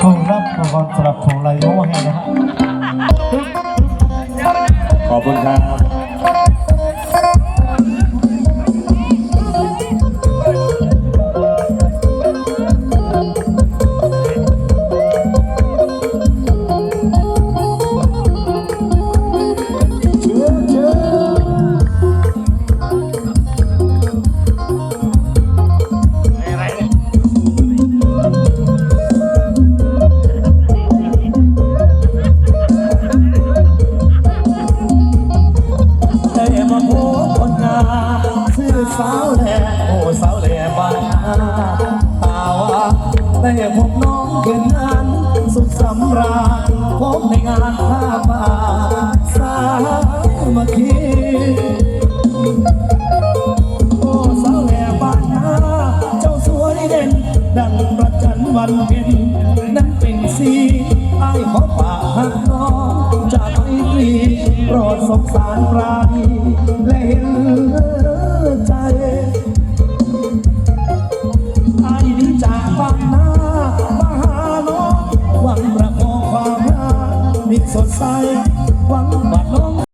ของรับรางวัลสำหรับของไรโอแฮนะฮะขอบคุณครับ แหล่โอ้สาวแหล่บ้านนาตาว่าได้พบน้องเกินงานสุขสำราญพบในงานผ้าป่าสามัคคีโอ้สาวแหล่บ้านนาเจ้าสวยเด่น ดังประจันวันเพ็ญนั้นเป็นสีไอ้ายขอฝาหักน้องจากไมตรีโปรดสงสารปราณีและเห็น มิตรสดใสหวังว่าน้อง